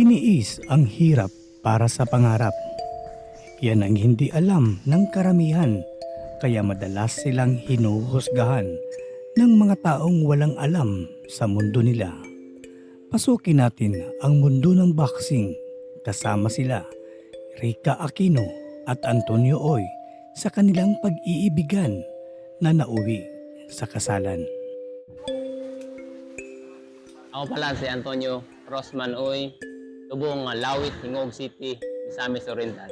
Tiniis ang hirap para sa pangarap. Yan ang hindi alam ng karamihan kaya madalas silang hinuhusgahan ng mga taong walang alam sa mundo nila. Pasukin natin ang mundo ng boxing kasama sila Rika Aquino at Antonio Oy sa kanilang pag-iibigan na nauwi sa kasalan. Ako pala si Antonio Rosman Uy, tubong uh, Lawit, Hingog City, Misamis Oriental.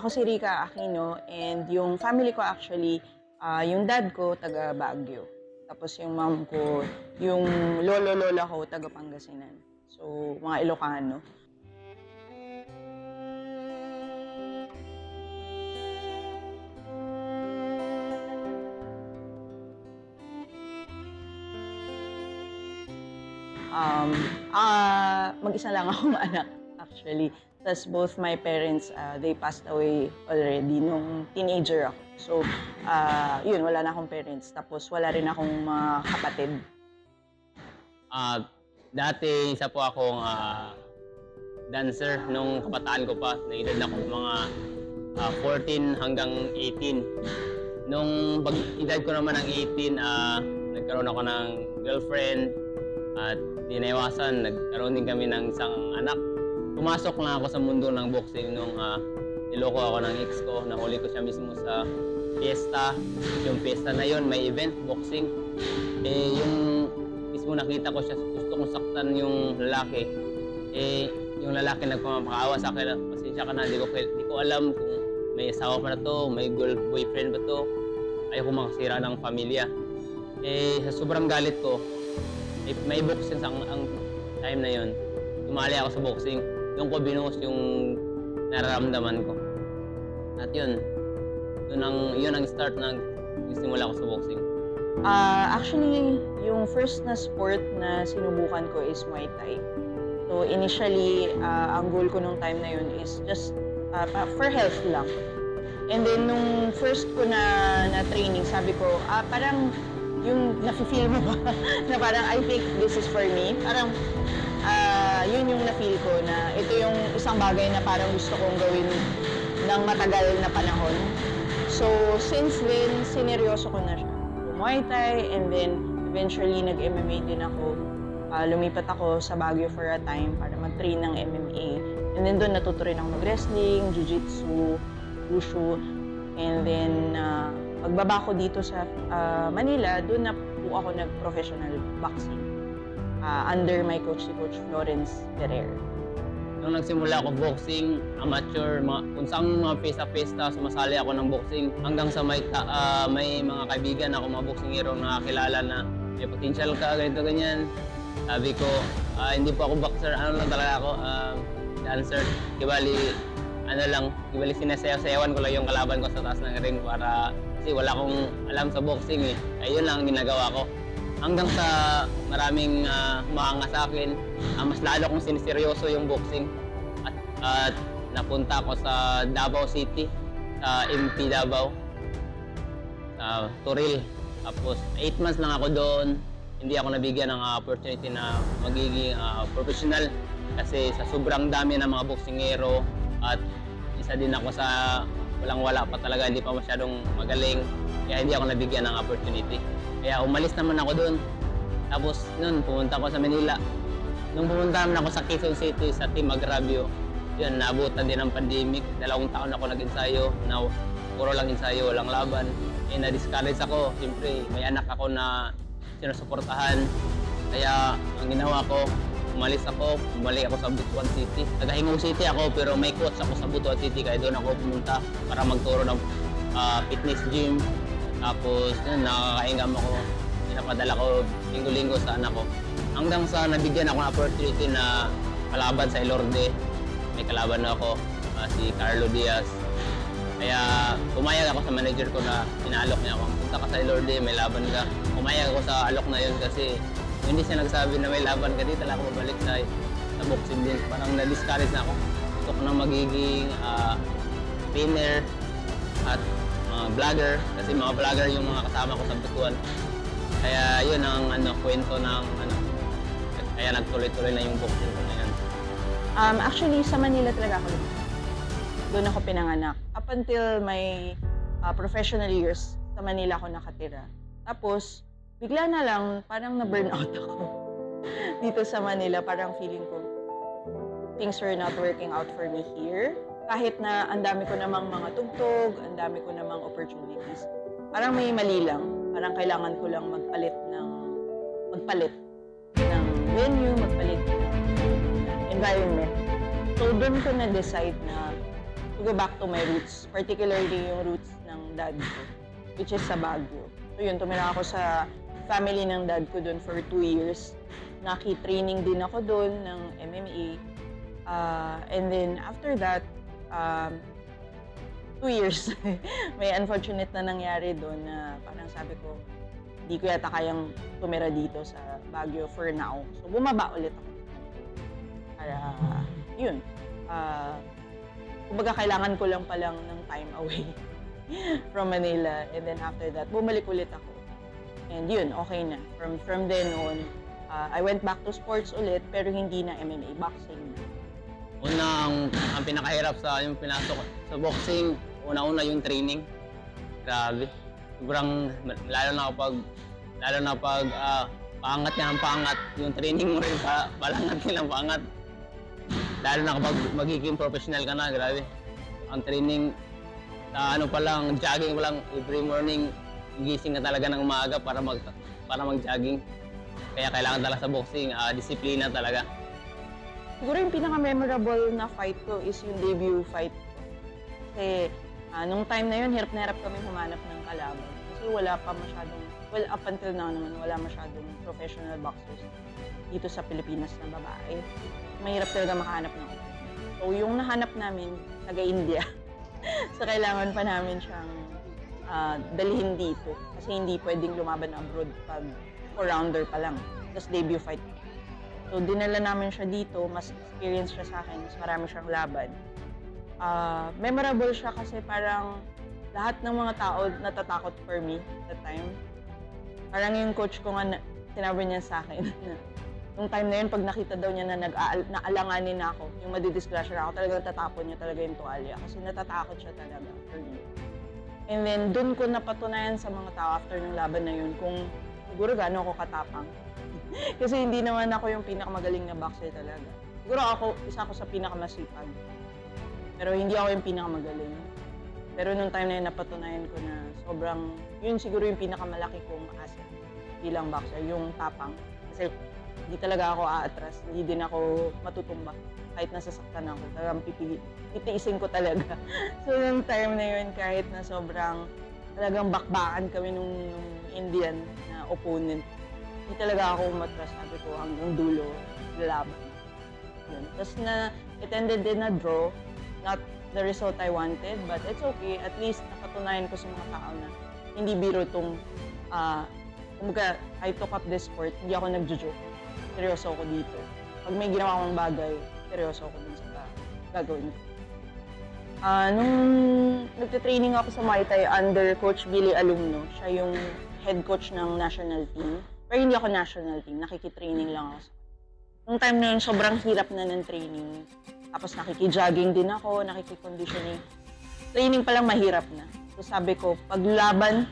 Ako si Rika Aquino and yung family ko actually, ah, yung dad ko taga Baguio. Tapos yung mom ko, yung lolo-lola ko taga Pangasinan. So, mga Ilocano. Um, ah, mag-isa lang akong anak actually. Tapos both my parents, uh, they passed away already nung teenager ako. So, uh, yun, wala na akong parents. Tapos wala rin akong mga kapatid. Ah, dati isa po akong ah, dancer nung kabataan ko pa. Naedad na ako mga ah, 14 hanggang 18. Nung pag edad ko naman ng 18, ah, nagkaroon ako ng girlfriend at di naiwasan, nagkaroon din kami ng isang anak. Pumasok na ako sa mundo ng boxing nung ah, niloko ako ng ex ko. Nahuli ko siya mismo sa fiesta. Yung fiesta na yon may event, boxing. Eh, yung mismo nakita ko siya, gusto kong saktan yung lalaki. Eh, yung lalaki nagpapakaawa sa akin, pasensya ka na, di ko, di ko alam kung may asawa pa na to, may girl, boyfriend ba to. Ayaw ko makasira ng pamilya. Eh, sa sobrang galit ko, eh, may boxing sa ang, ang time na yon. Tumali ako sa boxing. Doon ko binuhos yung nararamdaman ko. At yun, yun ang, yun ang start ng simula ko sa boxing. Ah, actually, yung first na sport na sinubukan ko is Muay Thai. So initially, ah, ang goal ko nung time na yun is just pa- for health lang. And then nung first ko na na training, sabi ko, ah, parang yung nafe-feel mo ba na parang I think this is for me. Parang ah, yun yung na-feel ko na ito yung isang bagay na parang gusto kong gawin ng matagal na panahon. So since then, sineryoso ko na siya. Muay Thai and then eventually nag-MMA din ako. Ah, lumipat ako sa Baguio for a time para mag-train ng MMA. And then doon natuto rin ako mag-wrestling, jiu-jitsu, wushu. And then ah, pagbaba ko dito sa ah, Manila, doon na po ako nag-professional boxing. Ah, under my coach si Coach Florence Ferrer. Nung nagsimula ako boxing, amateur, mga, kung saan mga pista-pista, sumasali ako ng boxing. Hanggang sa may, ah, may mga kaibigan ako, mga boxingero na nakakilala na may potential ka, ganito, ganyan. Sabi ko, ah, hindi po ako boxer, ano lang talaga ako, ah, dancer. Kibali, ano lang, kibali sinasayaw-sayawan ko lang yung kalaban ko sa taas ng ring para, kasi wala akong alam sa boxing eh. Ayun lang ang ginagawa ko hanggang sa maraming uh, humahanga sa akin, ah, mas lalo kong siniseryoso yung boxing. At, at napunta ako sa Davao City, sa MP Davao, sa Turil. Tapos 8 months lang ako doon. Hindi ako nabigyan ng ah, opportunity na magiging ah, professional kasi sa sobrang dami ng mga boksingero at isa din ako sa walang-wala pa talaga, hindi pa masyadong magaling. Kaya hindi ako nabigyan ng opportunity. Kaya umalis naman ako doon. Tapos noon, pumunta ako sa Manila. Nung pumunta naman ako sa Quezon City, sa Team Agravio, yun, naabutan din ng pandemic. Dalawang taon ako nag-ensayo. Now, puro lang ensayo, walang laban. Eh, na-discourage ako. Siyempre, may anak ako na sinusuportahan. Kaya, ang ginawa ko, umalis ako, bumalik ako sa Butuan City. Taga-Hingog City ako, pero may coach ako sa Butuan City, kaya doon ako pumunta para magturo ng ah, fitness gym. Tapos, yun, nakakaingam ako. Pinapadala ko linggo-linggo sa anak ko. Hanggang sa nabigyan ako ng opportunity na kalaban sa Elorde. May kalaban ako, ah, si Carlo Diaz. Kaya pumayag ako sa manager ko na inaalok niya ako. Punta ka sa Elorde, may laban ka. Pumayag ako sa alok na yun kasi hindi siya nagsabi na may laban ka dito, ako babalik sa, sa boxing din. Parang na-discourage na ako. Gusto ko na magiging ah, trainer at mga vlogger kasi mga vlogger yung mga kasama ko sa Butuan. Kaya yun ang ano kwento ng ano Kaya nagtuloy-tuloy na yung boxing ko na yan. Um, actually, sa Manila talaga ako. Doon ako pinanganak. Up until my uh, professional years, sa Manila ako nakatira. Tapos, bigla na lang, parang na-burn out ako. Dito sa Manila, parang feeling ko, things were not working out for me here. Kahit na ang dami ko namang mga tugtog, ang dami ko namang opportunities. Parang may mali lang. Parang kailangan ko lang magpalit ng magpalit ng venue, magpalit ng environment. So, doon ko na-decide na to go back to my roots, particularly yung roots ng dad ko, which is sa Baguio. So, yun, tumira ako sa family ng dad ko doon for two years. Naki-training din ako doon ng MMA. Uh, and then, after that, um, two years, may unfortunate na nangyari doon na parang sabi ko, di ko yata kayang tumira dito sa Baguio for now. So, bumaba ulit ako. Para, yun. Uh, kumbaga, kailangan ko lang palang ng time away from Manila. And then after that, bumalik ulit ako. And yun, okay na. From from then on, uh, I went back to sports ulit, pero hindi na MMA, boxing na. Una, ang, pinakahirap sa yung pinasok sa boxing, una-una yung training. Grabe. Sobrang, lalo na kapag, lalo na pag ah, paangat ka ng paangat, yung training mo rin pa, palangat ka ng paangat. Lalo na kapag magiging professional ka na, grabe. Ang training, sa ano pa lang, jogging pa lang, every morning, gising ka talaga ng umaga para mag para mag-jogging. Kaya kailangan talaga sa boxing, ah, disiplina talaga. Siguro yung pinaka-memorable na fight ko is yung debut fight. Kasi ah, nung time na yun, hirap na hirap kami humanap ng kalaban. Kasi wala pa masyadong, well, up until now naman, wala masyadong professional boxers dito sa Pilipinas na babae. Mahirap talaga makahanap ng. So yung nahanap namin, taga-India. so kailangan pa namin siyang ah, dalhin dito. Kasi hindi pwedeng lumaban abroad pag 4-rounder pa lang. Tapos debut fight So, dinala namin siya dito, mas experience siya sa akin, mas marami siyang laban. Ah, memorable siya kasi parang lahat ng mga tao natatakot for me at the time. Parang yung coach ko nga, na, sinabi niya sa akin na nung time na yun, pag nakita daw niya na nag naalanganin na ako, yung madidisclosure ako, talagang tatapon niya talaga yung tuwalya kasi natatakot siya talaga for me. And then, dun ko napatunayan sa mga tao after ng laban na yun kung siguro gaano ako katapang. Kasi hindi naman ako yung pinakamagaling na boxer talaga. Siguro ako, isa ako sa pinakamasipag. Pero hindi ako yung pinakamagaling. Pero nung time na yun, napatunayan ko na sobrang, yun siguro yung pinakamalaki kong asset bilang boxer, yung tapang. Kasi hindi talaga ako aatras, hindi din ako matutumba. Kahit nasasaktan ako, talagang pipili, titiisin ko talaga. so nung time na yun, kahit na sobrang talagang bakbakan kami nung, nung Indian na opponent, hindi talaga ako umatras. Sabi ko hanggang dulo, laban. Yun. Tapos na, it ended in a draw. Not the result I wanted, but it's okay. At least napatunayan ko sa mga tao na hindi biro tong, ah, kumbaga, I took up this sport, hindi ako nagjo-joke. Seryoso ako dito. Pag may ginawa akong bagay, seryoso ako dun sa gagawin ko. Ah, nung nagte-training ako sa Muay Thai under Coach Billy Alumno, siya yung head coach ng national team. Pero hindi ako national team, nakikitraining lang ako. Nung time na yun, sobrang hirap na ng training. Tapos nakiki-jogging din ako, nakiki-conditioning. Training pa lang mahirap na. So sabi ko, pag laban,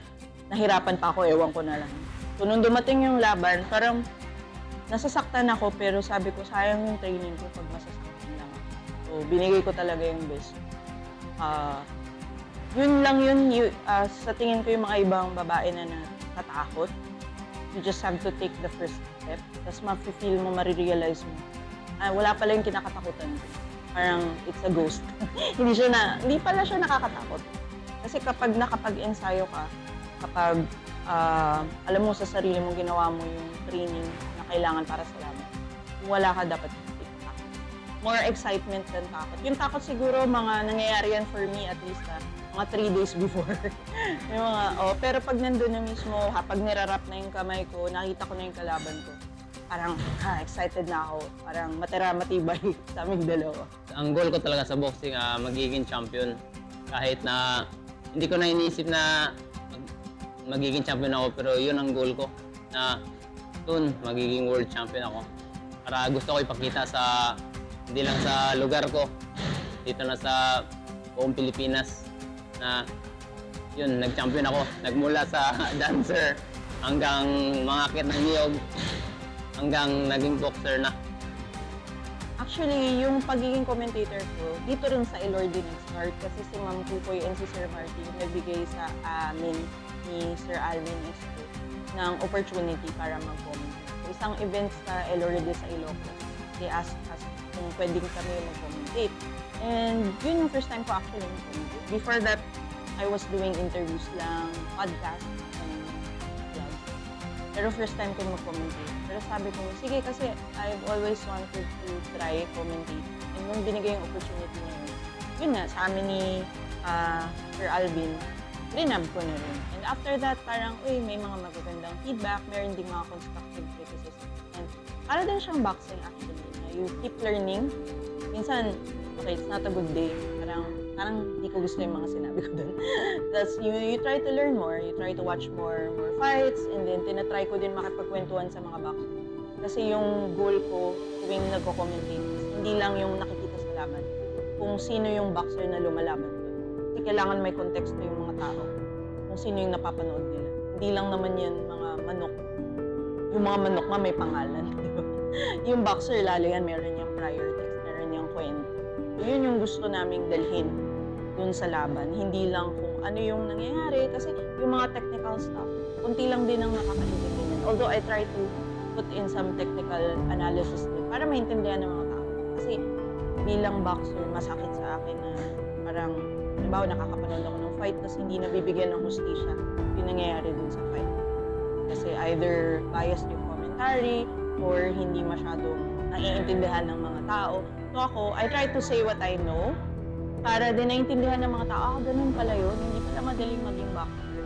nahirapan pa ako, ewan ko na lang. So nung dumating yung laban, parang nasasaktan ako, pero sabi ko, sayang yung training ko pag masasaktan lang ako. So binigay ko talaga yung best. Ah, yun lang yun, yu- ah, sa tingin ko yung mga ibang babae na natatakot, you just have to take the first step. Tapos ma-feel mo, marirealize mo. Ah, wala pala yung kinakatakutan ko. Parang it's a ghost. hindi siya na, hindi pala siya nakakatakot. Kasi kapag nakapag-ensayo ka, kapag ah, alam mo sa sarili mo, ginawa mo yung training kailangan para sa laban, wala ka dapat. More excitement than takot. Yung takot siguro, mga nangyayari yan for me at least ah, mga three days before. yung mga, oh, pero pag nandun na mismo, ha, pag nirarap na yung kamay ko, nakita ko na yung kalaban ko, parang ha, excited na ako. Parang matira matibay sa aming dalawa. Ang goal ko talaga sa boxing, ah, magiging champion. Kahit na hindi ko na inisip na mag- magiging champion ako, pero yun ang goal ko. Na soon, magiging world champion ako. Para gusto ko ipakita sa, hindi lang sa lugar ko, dito na sa buong Pilipinas na yun, nag-champion ako. Nagmula sa dancer hanggang mangakit ng niyog hanggang naging boxer na. Actually, yung pagiging commentator ko, dito rin sa Elordi nag-start kasi si Ma'am Tukoy and si Sir Martin nagbigay sa amin ni Sir Alvin Esto ng opportunity para mag-commentate. So, isang event sa Elordi sa Ilocos, they asked us kung pwedeng kami mag-commentate. And yun yung first time ko actually mag-commentate. Before that, I was doing interviews lang, podcast, and vlogs. Pero first time ko mag-commentate. Pero sabi ko, sige kasi I've always wanted to try commentate. And nung binigay yung opportunity na yun, yun na, sa amin ni ah, Sir Alvin, rinab ko na rin. And after that, parang, uy, may mga magagandang feedback, meron ding mga constructive criticism. And para din siyang boxing actually, na you keep learning. Minsan, okay, it's not a good day. Parang, parang di ko gusto yung mga sinabi ko dun. Tapos you, you try to learn more, you try to watch more more fights, and then tinatry ko din makipagkwentuhan sa mga boxer. Kasi yung goal ko tuwing nagko-commentate, hindi lang yung nakikita sa laban, kung sino yung boxer na lumalaban. Kasi kailangan may konteksto yung mga tao, kung sino yung napapanood nila. Hindi lang naman yan mga manok. Yung mga manok nga may pangalan, yung boxer, lalo yan, meron niyang prior text, meron niyang kwento. Yun yung gusto naming dalhin dun sa laban. Hindi lang kung ano yung nangyayari. Kasi yung mga technical stuff, kunti lang din ang nakakaintindihan. Although I try to put in some technical analysis din para maintindihan ng mga tao. Kasi bilang boxer, masakit sa akin na parang, halimbawa nakakapanood ako ng fight tapos hindi nabibigyan ng hustisya yung nangyayari dun sa fight. Kasi either biased yung commentary or hindi masyadong naiintindihan ng mga tao. So ako, I try to say what I know para din naintindihan ng mga tao, ah, ganun pala yun, hindi pala madaling maging boxer.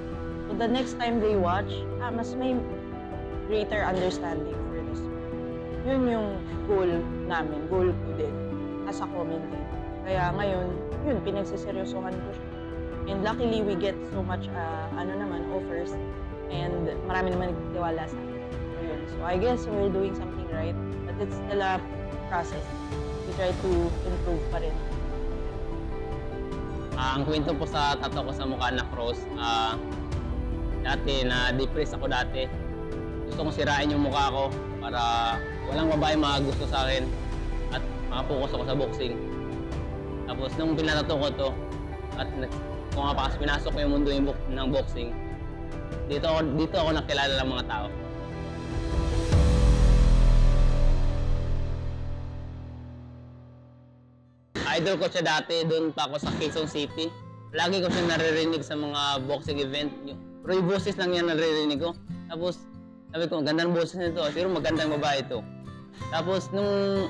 So the next time they watch, ah, mas may greater understanding for this. Yun yung goal namin, goal ko din as a commentator. Kaya ngayon, yun, pinagsiseryosohan ko siya. And luckily, we get so much, uh, ano naman, offers. And marami naman nagtitiwala sa akin. So, yun. So I guess we're doing something right. But it's still a process. We try to improve pa rin. Ah, ang kwento po sa tato ko sa mukha na cross, ah, dati na-depress ako dati. Gusto kong sirain yung mukha ko para walang babae gusto sa akin at makapokus ako sa boxing. Tapos nung pinatato ko to at kung nga pakas pinasok ko yung mundo yung bok- ng boxing, dito ako, dito ako nakilala ng mga tao. Idol ko siya dati, doon pa ako sa Quezon City. Lagi ko siya naririnig sa mga boxing event. Pero yung boses lang yan naririnig ko. Tapos, sabi ko, ganda ng boses nito. Siguro magandang babae ito. Tapos, nung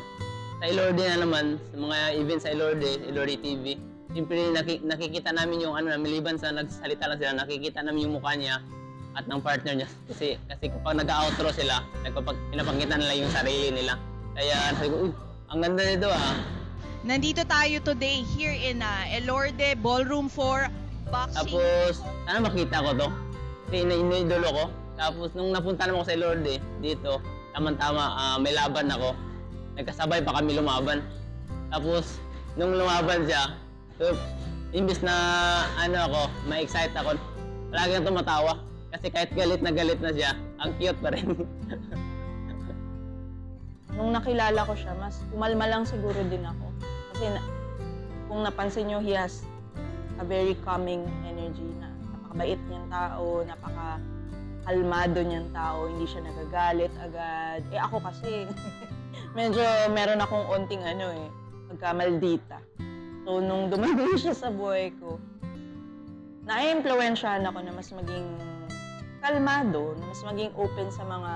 sa Ilorde na naman, sa mga event sa Ilorde, Ilorde TV, siyempre naki- nakikita namin yung ano, miliban sa nagsalita lang sila, nakikita namin yung mukha niya at ng partner niya. Kasi, kasi kapag nag-outro sila, nagpapag, pinapakita nila yung sarili nila. Kaya sabi ko, uy, ang ganda nito ah. Nandito tayo today here in uh, Elorde Ballroom for Boxing. Tapos, sana makita ko to. Kasi ina- iniidolo ko. Tapos, nung napunta naman ako sa Lorde, dito, tama-tama, ah, may laban ako. Nagkasabay pa kami lumaban. Tapos, nung lumaban siya, so, imbis na, ano ako, ma-excite ako, palagi nang tumatawa. Kasi kahit galit na galit na siya, ang cute pa rin. Nung nakilala ko siya, mas umalma lang siguro din ako. Kasi na, kung napansin nyo, he has a very calming energy na napakabait niyang tao, napaka kalmado niyang tao, hindi siya nagagalit agad. Eh ako kasi, medyo meron akong onting ano eh, pagkamaldita. So nung dumating siya sa buhay ko, na-influensyahan ako na mas maging kalmado, na mas maging open sa mga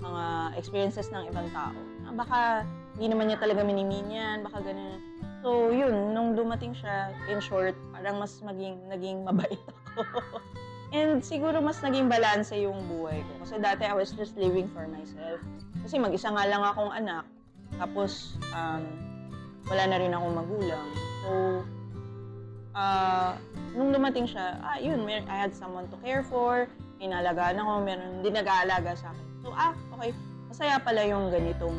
mga experiences ng ibang tao. Ah, baka hindi naman niya talaga minimin yan, baka ganun. So, yun, nung dumating siya, in short, parang mas maging, naging mabait ako. And siguro mas naging balanse yung buhay ko. Kasi dati I was just living for myself. Kasi mag-isa nga lang akong anak. Tapos, um, wala na rin akong magulang. So, ah, nung dumating siya, ah, yun, I had someone to care for, inalagaan ako, meron din nag-aalaga sa akin. So, ah, okay, masaya pala yung ganitong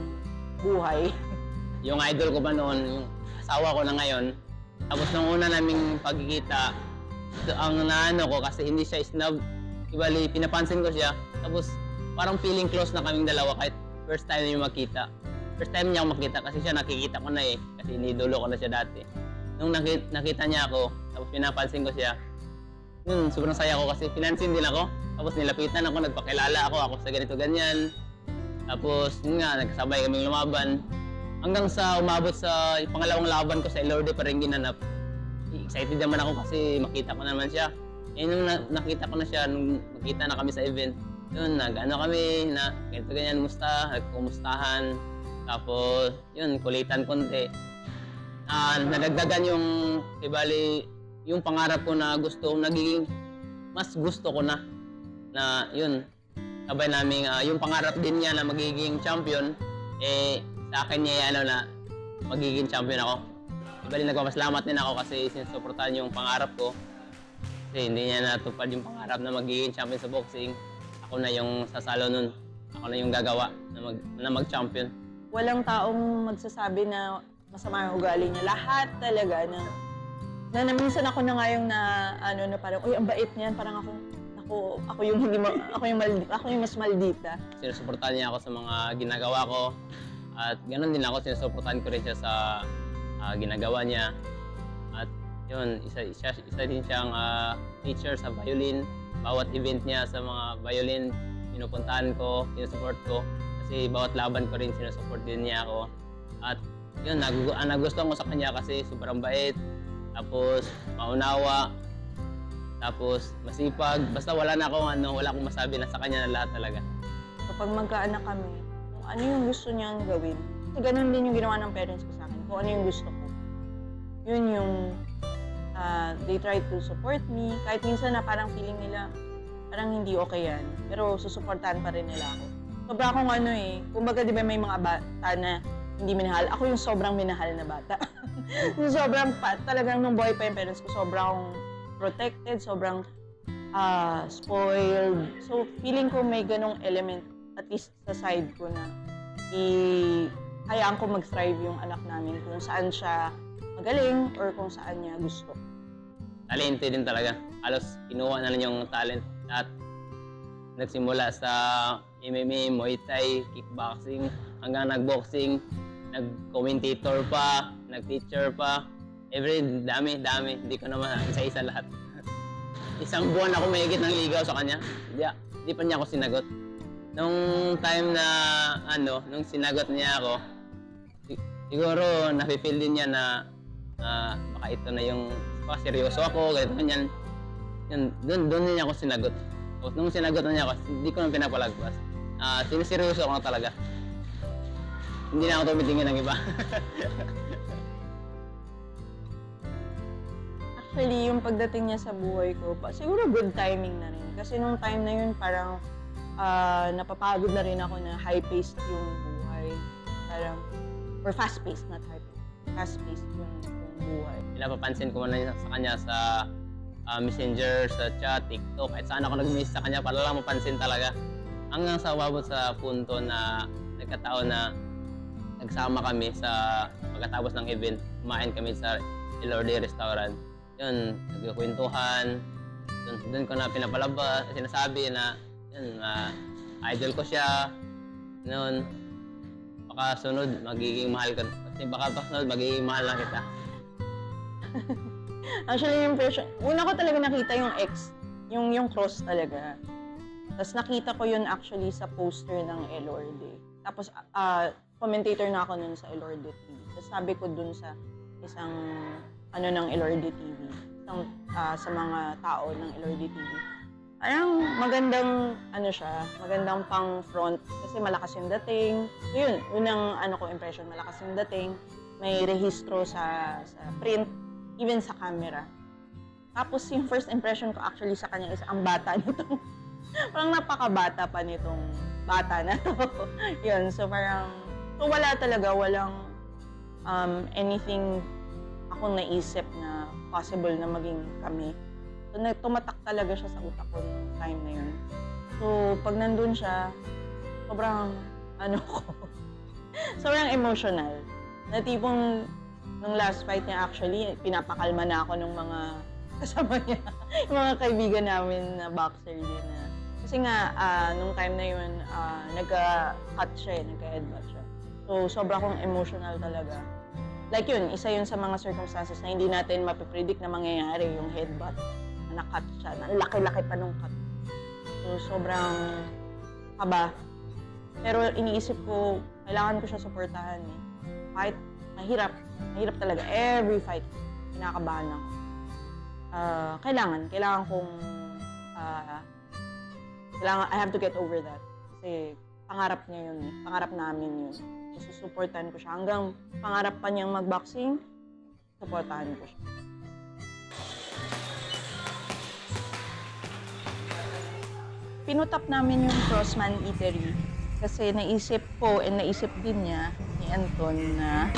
buhay. yung idol ko ba noon, yung asawa ko na ngayon. Tapos nung una naming pagkikita, so, ang naano ko kasi hindi siya snub. Ibali, pinapansin ko siya. Tapos parang feeling close na kaming dalawa kahit first time niyo makita. First time niya makita kasi siya nakikita ko na eh. Kasi inidulo ko na siya dati. Nung nakita, nakita niya ako, tapos pinapansin ko siya, yun, sobrang saya ko kasi pinansin din ako. Tapos nilapitan ako, nagpakilala ako, ako sa ganito ganyan. Tapos, yun nga, nagkasabay kaming lumaban. Hanggang sa umabot sa pangalawang laban ko sa Elorde pa rin ginanap. Excited naman ako kasi makita ko naman siya. Eh, nung na- nakita ko na siya, nung nakita na kami sa event, yun, nag-ano kami, na ganito ganyan, musta, nagkumustahan. Tapos, yun, kulitan konti. Ah, nadagdagan yung, ibali, yung pangarap ko na gusto, nagiging, mas gusto ko na, na yun, sabay namin, ah, yung pangarap din niya na magiging champion, eh, sa akin niya ano na magiging champion ako. Bali nagpapasalamat din ako kasi sinusuportahan yung pangarap ko. Kasi hindi niya natupad yung pangarap na magiging champion sa boxing. Ako na yung sasalo nun. Ako na yung gagawa na, mag, na mag-champion. Walang taong magsasabi na masama yung ugali niya. Lahat talaga na na, na minsan ako na nga yung na ano na parang uy ang bait niyan parang ako ako ako yung hindi ma, ako yung mal, ako yung mas maldita. Sinusuportahan niya ako sa mga ginagawa ko. At ganoon din ako, sinusuportahan ko rin siya sa ah, ginagawa niya. At yun, isa, isa, isa din siyang ah, teacher sa violin. Bawat event niya sa mga violin, pinupuntahan ko, sinusupport ko. Kasi bawat laban ko rin, sinusupport din niya ako. At yun, nag, ang nagustuhan ko sa kanya kasi sobrang bait. Tapos maunawa. Tapos masipag. Basta wala na akong ano, wala akong masabi na sa kanya na lahat talaga. Kapag magkaanak kami, kung ano yung gusto niyang gawin. Kasi ganun din yung ginawa ng parents ko sa akin. Kung ano yung gusto ko. Yun yung ah, they try to support me. Kahit minsan na parang feeling nila, parang hindi okay yan. Pero susuportahan pa rin nila ako. Sobra akong ano eh. Kumbaga di ba may mga bata na hindi minahal. Ako yung sobrang minahal na bata. yung sobrang talagang nung boy pa yung parents ko, sobrang protected, sobrang ah, spoiled. So, feeling ko may ganong element, at least sa side ko na i hayaan ko mag-thrive yung anak namin kung saan siya magaling or kung saan niya gusto. Talente din talaga. Halos kinuha na lang yung talent at nagsimula sa MMA, Muay Thai, kickboxing, hanggang nagboxing, nag-commentator pa, nag-teacher pa. Every dami, dami. Hindi ko naman isa-isa lahat. Isang buwan ako mahigit ng ligaw sa kanya. Hindi, hindi pa niya ako sinagot. Nung time na, ano, nung sinagot niya ako, si- siguro nafe-feel din niya na ah, baka ito na yung baka seryoso ako, ganito ganyan. Yun, doon doon niya ako sinagot. Tapos nung sinagot na niya ako, hindi ko na pinapalagpas. Ah, siniseryoso ako na talaga. Hindi na ako tumitingin ng iba. Actually, yung pagdating niya sa buhay ko, pa, siguro good timing na rin. Kasi nung time na yun, parang ah, napapagod na rin ako na high-paced yung buhay. Parang, or fast-paced, not high-paced. Fast-paced yung buhay. Pinapapansin ko na sa kanya sa ah, messenger, sa chat, TikTok, kahit saan ako nag-miss sa kanya para lang mapansin talaga. Hanggang sa umabot sa punto na nagkataon na nagsama kami sa pagkatapos ng event, kumain kami sa Elorde Restaurant. Yun, nagkukwentuhan. Doon, doon ko na pinapalabas, sinasabi na, yun, ah, idol ko siya. Noon, baka sunod, magiging mahal ka. Kasi baka pa sunod, magiging mahal na kita. Actually, yung impression, una ko talaga nakita yung X, yung, yung cross talaga. Tapos nakita ko yun actually sa poster ng Elorde. Tapos, ah, commentator na ako nun sa Elorde TV. Tapos sabi ko dun sa isang, ano ng Elorde TV, isang, ah, sa mga tao ng Elorde TV. Parang magandang, ano siya, magandang pang front kasi malakas yung dating. So yun, unang ano ko impression, malakas yung dating. May rehistro sa, sa print, even sa camera. Tapos yung first impression ko actually sa kanya is ang bata nitong, parang napakabata pa nitong bata na to. Yun, so parang, so wala talaga, walang um, anything akong naisip na possible na maging kami. So tumatak talaga siya sa utak ko nung time na yun. So pag nandun siya, sobrang ano ko, sobrang emotional. Na tipong, nung last fight niya actually, pinapakalma na ako ng mga kasama niya. yung mga kaibigan namin na boxer din na. Kasi nga, ah, nung time na yun, ah, nagka-cut siya, eh, nagka-headbutt siya. So, sobra akong emotional talaga. Like yun, isa yun sa mga circumstances na hindi natin mapipredict na mangyayari yung headbutt. Na na-cut siya, ang laki-laki pa nung cut. So, sobrang kaba. Pero iniisip ko, kailangan ko siya suportahan eh. Kahit mahirap, mahirap talaga. Every fight, kinakabahan ako. Ah, kailangan, kailangan kong, ah, kailangan, I have to get over that. Kasi pangarap niya yun, pangarap namin yun. So, susuportahan ko siya. Hanggang pangarap pa niyang mag-boxing, suportahan ko siya. Pinutap namin yung Crossman Eatery kasi naisip ko and naisip din niya ni Anton na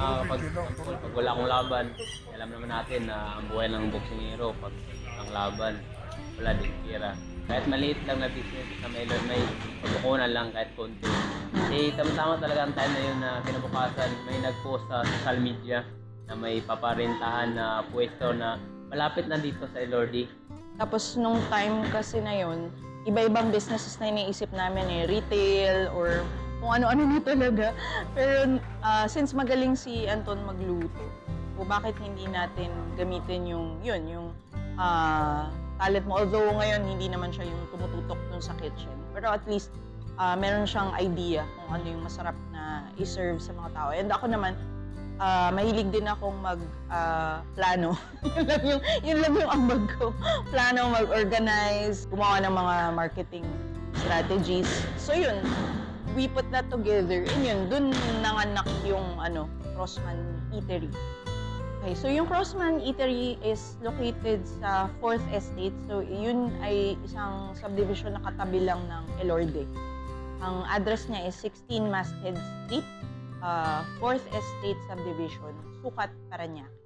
Ah, pag, pag, pag wala akong laban, alam naman natin na ang buhay ng boksingero pag ang laban, wala din tira. Kahit maliit lang na business na may, may pagkukunan lang kahit konti. Eh, tama-tama talaga ang time na yun na kinabukasan may nag-post sa social media na may paparentahan na pwesto na malapit na dito sa Elordi. Tapos nung time kasi na yun, iba-ibang businesses na iniisip namin eh, retail or kung ano-ano na talaga. Pero ah, since magaling si Anton magluto, o bakit hindi natin gamitin yung, yun, yung ah, talent mo. Although ngayon hindi naman siya yung tumututok dun sa kitchen. Pero at least ah, meron siyang idea kung ano yung masarap na i-serve sa mga tao. And ako naman, ah, mahilig din akong mag ah, plano. yun lang yung yun lang yung ambag ko. Plano mag-organize, gumawa ng mga marketing strategies. So yun, we put that together. And yun, dun nanganak yung ano, Crossman Eatery. Okay, so yung Crossman Eatery is located sa 4th Estate. So yun ay isang subdivision na katabi lang ng Elorde. Ang address niya is 16 Masthead Street, uh, 4th Estate Subdivision, Sukat, Parañaque.